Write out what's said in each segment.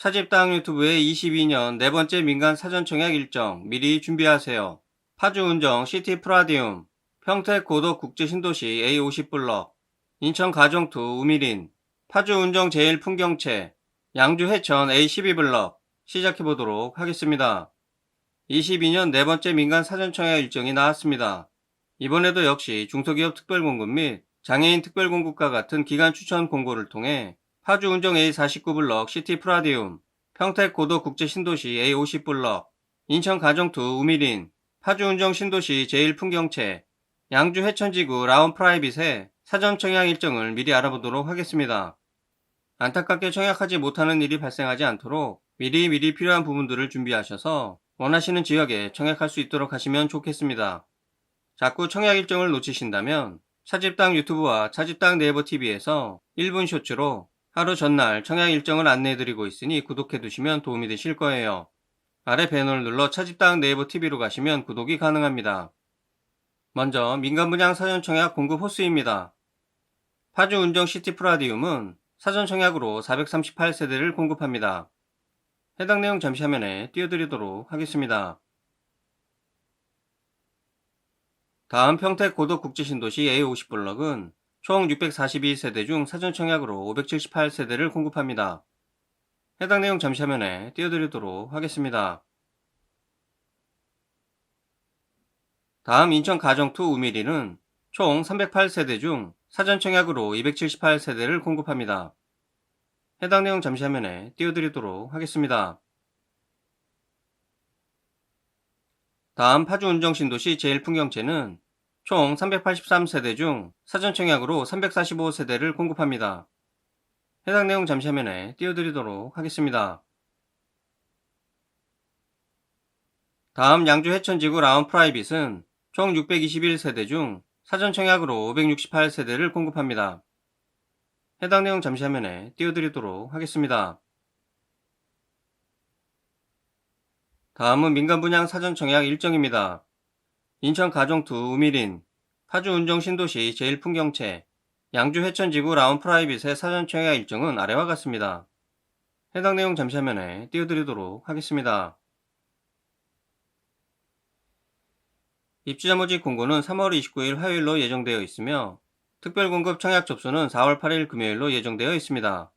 차집당 유튜브의 22년 네 번째 민간 사전 청약 일정 미리 준비하세요. 파주 운정 시티 프라디움, 평택 고덕 국제 신도시 A50 블럭, 인천 가정투 우미린, 파주 운정 제일 풍경채, 양주 해천 A12 블럭 시작해 보도록 하겠습니다. 22년 네 번째 민간 사전 청약 일정이 나왔습니다. 이번에도 역시 중소기업 특별공급 및 장애인 특별공급과 같은 기간 추천 공고를 통해 파주 운정 A49 블럭 시티 프라디움, 평택 고도 국제 신도시 A50 블럭, 인천 가정투 우미린, 파주 운정 신도시 제1풍경채, 양주 해천지구 라운 프라이빗의 사전 청약 일정을 미리 알아보도록 하겠습니다. 안타깝게 청약하지 못하는 일이 발생하지 않도록 미리 미리 필요한 부분들을 준비하셔서 원하시는 지역에 청약할 수 있도록 하시면 좋겠습니다. 자꾸 청약 일정을 놓치신다면 차집당 유튜브와 차집당 네이버 TV에서 1분 쇼츠로 하루 전날 청약 일정을 안내해드리고 있으니 구독해두시면 도움이 되실 거예요. 아래 배너를 눌러 차집당 네이버 TV로 가시면 구독이 가능합니다. 먼저 민간 분양 사전 청약 공급 호수입니다. 파주 운정 시티 프라디움은 사전 청약으로 438세대를 공급합니다. 해당 내용 잠시 화면에 띄워드리도록 하겠습니다. 다음 평택 고덕 국제신도시 A50 블럭은 총 642세대 중 사전 청약으로 578세대를 공급합니다. 해당 내용 잠시 화면에 띄워드리도록 하겠습니다. 다음 인천 가정투 우미리는 총 308세대 중 사전 청약으로 278세대를 공급합니다. 해당 내용 잠시 화면에 띄워드리도록 하겠습니다. 다음 파주 운정신도시 제1풍경채는 총 383세대 중 사전 청약으로 345세대를 공급합니다. 해당 내용 잠시 화면에 띄워드리도록 하겠습니다. 다음 양주 해천지구 라운 프라이빗은 총 621세대 중 사전 청약으로 568세대를 공급합니다. 해당 내용 잠시 화면에 띄워드리도록 하겠습니다. 다음은 민간 분양 사전 청약 일정입니다. 인천 가정투 우미린, 파주 운정 신도시 제1풍경채, 양주 해천지구 라운 프라이빗의 사전 청약 일정은 아래와 같습니다. 해당 내용 잠시 화면에 띄워드리도록 하겠습니다. 입주자 모집 공고는 3월 29일 화요일로 예정되어 있으며 특별공급 청약 접수는 4월 8일 금요일로 예정되어 있습니다.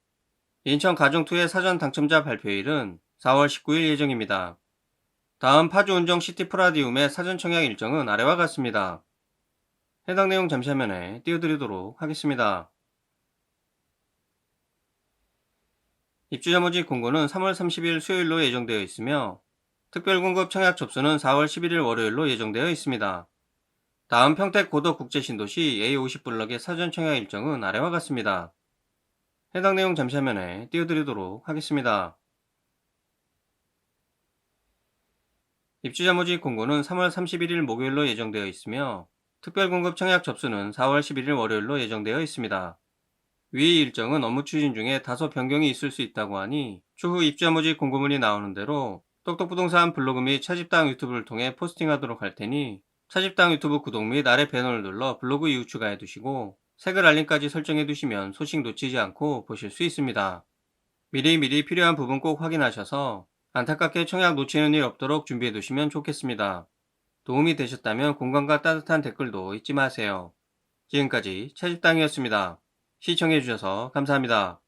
인천 가정투의 사전 당첨자 발표일은 4월 19일 예정입니다. 다음 파주 운정 시티 프라디움의 사전 청약 일정은 아래와 같습니다. 해당 내용 잠시 화면에 띄워드리도록 하겠습니다. 입주자 모집 공고는 3월 30일 수요일로 예정되어 있으며 특별공급 청약 접수는 4월 11일 월요일로 예정되어 있습니다. 다음 평택 고덕 국제신도시 A50 블럭의 사전 청약 일정은 아래와 같습니다. 해당 내용 잠시 화면에 띄워드리도록 하겠습니다. 입주자 모집 공고는 3월 31일 목요일로 예정되어 있으며 특별공급 청약 접수는 4월 11일 월요일로 예정되어 있습니다. 위 일정은 업무 추진 중에 다소 변경이 있을 수 있다고 하니 추후 입주자 모집 공고문이 나오는 대로 똑똑부동산 블로그 및 차집당 유튜브를 통해 포스팅하도록 할 테니 차집당 유튜브 구독 및 아래 배너를 눌러 블로그 이후 추가해 두시고 색을 알림까지 설정해 두시면 소식 놓치지 않고 보실 수 있습니다. 미리미리 필요한 부분 꼭 확인하셔서 안타깝게 청약 놓치는 일 없도록 준비해 두시면 좋겠습니다. 도움이 되셨다면 공감과 따뜻한 댓글도 잊지 마세요. 지금까지 차집당이었습니다. 시청해 주셔서 감사합니다.